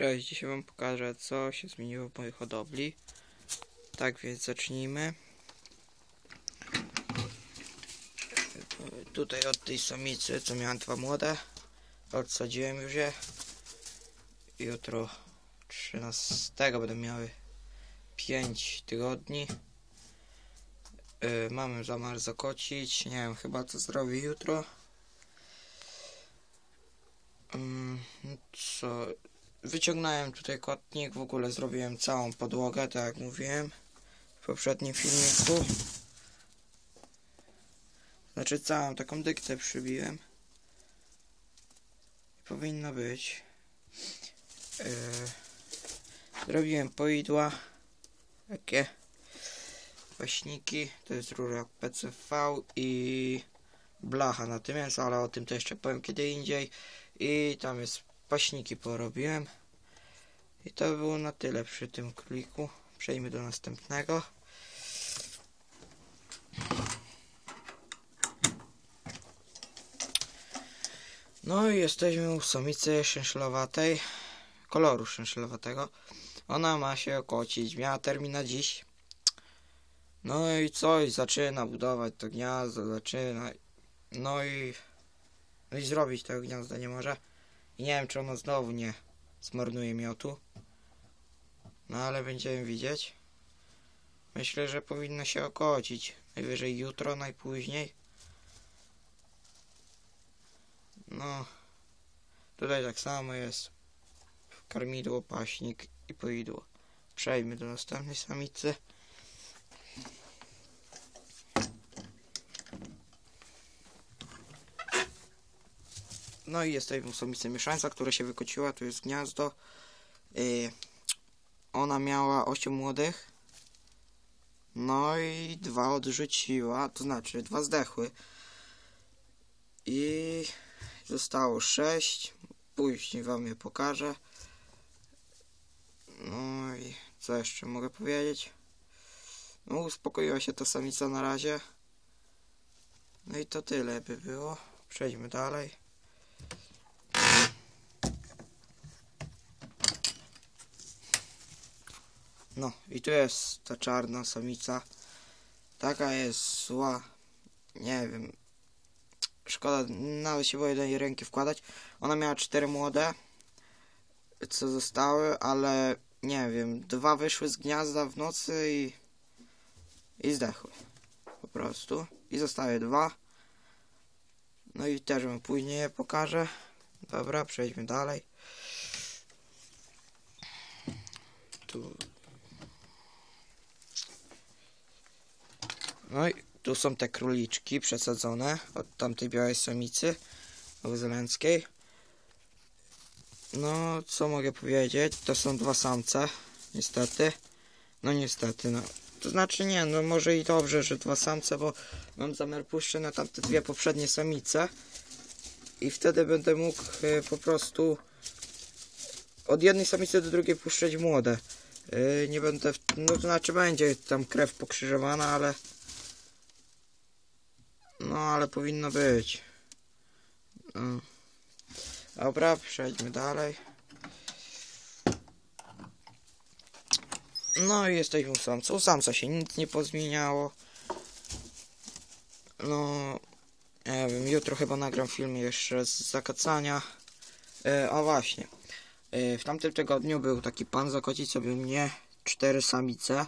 Cześć, dzisiaj wam pokażę co się zmieniło w mojej hodowli. Tak więc zacznijmy. Tutaj od tej samicy, co miałem dwa młode, odsadziłem już je. Jutro 13 będą miały 5 tygodni. Yy, mamy zamiar zakocić, nie wiem chyba co zrobię jutro. Mm, co, wyciągnąłem tutaj kotnik, w ogóle zrobiłem całą podłogę, tak jak mówiłem w poprzednim filmiku. Znaczy całą taką dyktę przybiłem. Powinno być. Yy, zrobiłem poidła. Takie waśniki. To jest rura PCV i blacha na ale o tym to jeszcze powiem kiedy indziej. I tam jest paśniki porobiłem. I to było na tyle przy tym kliku. Przejdźmy do następnego. No i jesteśmy u samicy szynszlowatej, koloru szynszlowatego. Ona ma się kocić, miała termin na dziś. No i coś, zaczyna budować to gniazdo, zaczyna. No i, no i zrobić tego gniazda nie może. I nie wiem, czy ona znowu nie zmarnuje miotu. No ale będziemy widzieć. Myślę, że powinno się okocić. Najwyżej jutro, najpóźniej. No. Tutaj tak samo jest. Karmidło, paśnik i poidło. Przejdźmy do następnej samicy. No i jest tutaj samica mieszańca, która się wykociła. Tu jest gniazdo. Yy, ona miała 8 młodych. No i dwa odrzuciła, to znaczy dwa zdechły. I zostało 6. Później wam je pokażę. No i co jeszcze mogę powiedzieć? No uspokoiła się ta samica na razie. No i to tyle by było. Przejdźmy dalej. No i tu jest ta czarna samica. Taka jest zła. Nie wiem. Szkoda, nawet się boję do ręki wkładać. Ona miała cztery młode, co zostały, ale nie wiem, dwa wyszły z gniazda w nocy i, i zdechły. Po prostu. I zostały dwa. No i też wam później je pokażę. Dobra, przejdźmy dalej. Tu No i tu są te króliczki przesadzone od tamtej białej samicy nowozelandzkiej. No, co mogę powiedzieć? To są dwa samce, niestety. No niestety, no. To znaczy nie, no może i dobrze, że dwa samce, bo mam zamiar puszczę na tamte dwie poprzednie samice. I wtedy będę mógł y, po prostu od jednej samicy do drugiej puszczać młode. Y, nie będę, no to znaczy będzie tam krew pokrzyżowana, ale no, ale powinno być. No. Dobra, przejdźmy dalej. No i jesteśmy u samca. U samca się nic nie pozmieniało. No, nie wiem, jutro chyba nagram film jeszcze z zakacania. E, a właśnie. E, w tamtym tygodniu był taki pan zakocić sobie mnie cztery samice.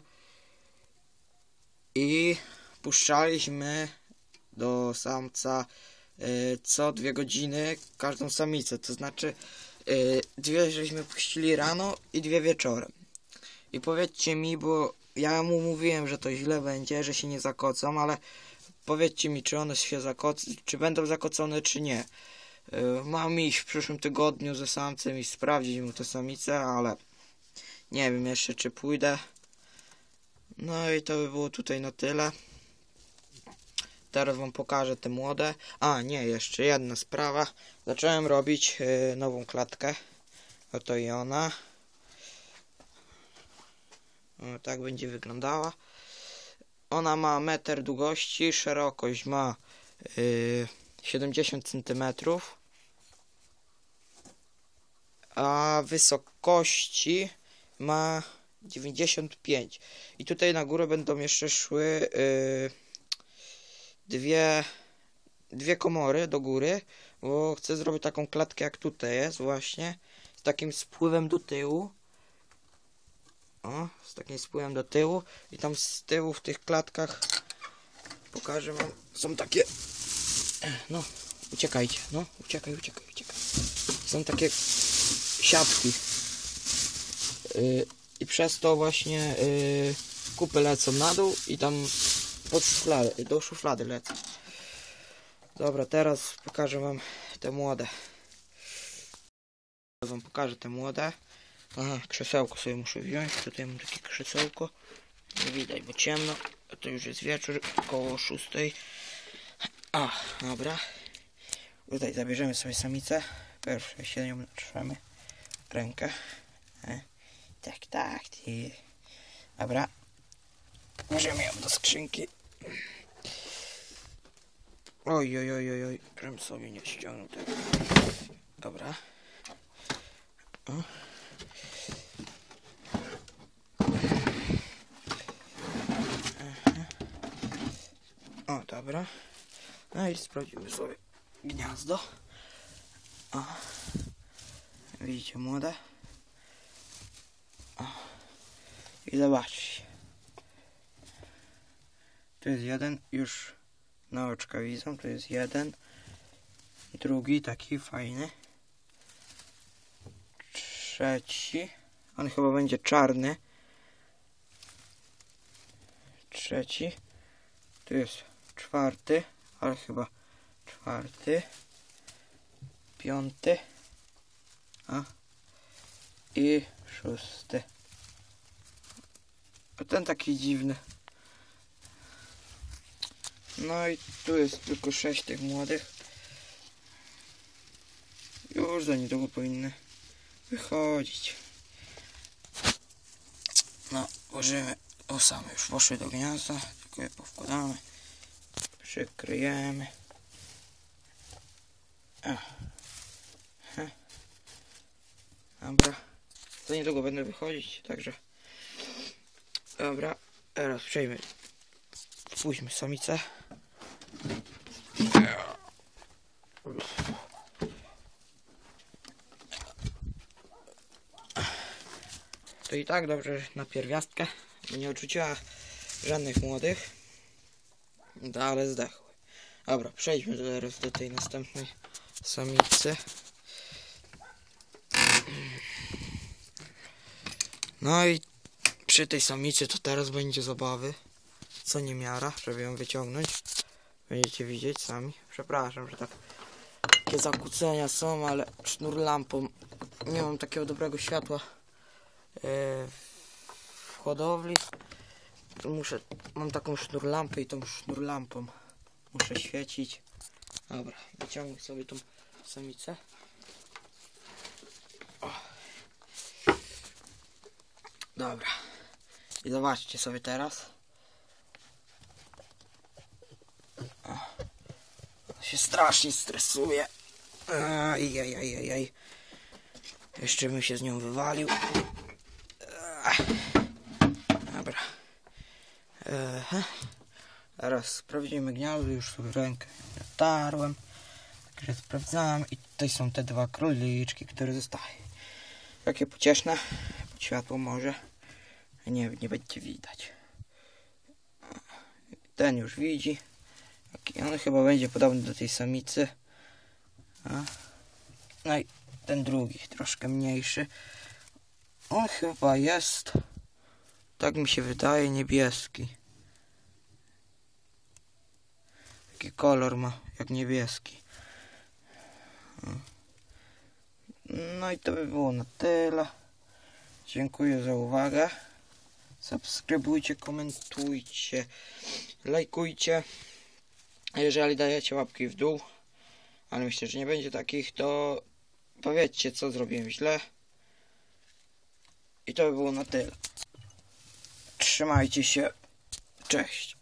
I puszczaliśmy do samca y, co dwie godziny każdą samicę. To znaczy y, dwie żeśmy puścili rano i dwie wieczorem. I powiedzcie mi, bo ja mu mówiłem, że to źle będzie, że się nie zakocą, ale powiedzcie mi, czy one się zakocą, czy będą zakocone, czy nie. Y, mam iść w przyszłym tygodniu ze samcem i sprawdzić mu te samice, ale nie wiem jeszcze, czy pójdę. No i to by było tutaj na tyle. Teraz wam pokażę te młode. A, nie, jeszcze jedna sprawa. Zacząłem robić y, nową klatkę. Oto i ona. O, tak będzie wyglądała. Ona ma metr długości, szerokość ma y, 70 cm. a wysokości ma 95. I tutaj na górę będą jeszcze szły yy, dwie, dwie komory do góry, bo chcę zrobić taką klatkę jak tutaj jest właśnie, z takim spływem do tyłu. O, z takim spływem do tyłu i tam z tyłu w tych klatkach pokażę wam, są takie, no, uciekajcie, no, uciekaj, uciekaj, uciekaj. Są takie siatki. Yy, I przez to właśnie yy, kupy lecą na dół i tam pod szuflady, do szuflady lecą. Dobra, teraz pokażę wam te młode. Wam pokażę te młode. Aha, krzesełko sobie muszę wziąć. Tutaj mam takie krzesełko. Nie widać, bo ciemno. To już jest wieczór, około 6. A, dobra. Tutaj zabierzemy sobie samicę. Pierwsze się nią trzemy. Rękę. E, Tak, tak. Dobra. Bierzemy ją do skrzynki. Oj, oj, oj, oj, oj. Żebym sobie nie ściągnął tego. Dobra. O. O, dobra. No i sprawdzimy sobie gniazdo. O. Widzicie młode? O. I zobaczcie. Tu jest jeden, już na oczka widzą, tu jest jeden. Drugi taki fajny. Trzeci. On chyba będzie czarny. Trzeci. Tu jest czwarty, ale chyba czwarty. Piąty. A. I szósty. A ten taki dziwny. No i tu jest tylko sześć tych młodych. Już za niedługo powinny wychodzić. No, włożymy. O, same już poszły do gniazda. Tylko je powkładamy. Przykryjemy. A. Dobra. Za niedługo będę wychodzić, także. Dobra. Teraz przejmę. Spójrzmy samicę. To i tak dobrze na pierwiastkę. Nie odrzuciła żadnych młodych. No, ale zdechły. Dobra, przejdźmy teraz do tej następnej samicy. No i przy tej samicy to teraz będzie zabawy. Co nie miara, żeby ją wyciągnąć. Będziecie widzieć sami. Przepraszam, że tak takie zakłócenia są, ale sznur lampą. Nie mam takiego dobrego światła e, w hodowli. Muszę, mam taką sznur lampę i tą sznur lampą muszę świecić. Dobra, wyciągnę sobie tą samicę. O. Dobra. I zobaczcie sobie teraz. O. On się strasznie stresuje. Ajajajajaj. Jeszcze bym się z nią wywalił. Dobra. Teraz sprawdzimy gniazdo. Już rękę natarłem. Także sprawdzałem. I tutaj są te dwa króliczki, które zostały. Jakie pocieszne. Światło może. Nie, nie będzie widać. Ten już widzi. Taki on chyba będzie podobny do tej samicy. No i ten drugi, troszkę mniejszy. On chyba jest, tak mi się wydaje, niebieski. Taki kolor ma, jak niebieski. No i to by było na tyle. Dziękuję za uwagę. Subskrybujcie, komentujcie, lajkujcie. Jeżeli dajecie łapki w dół, ale myślę, że nie będzie takich, to powiedzcie, co zrobiłem źle. I to by było na tyle. Trzymajcie się. Cześć.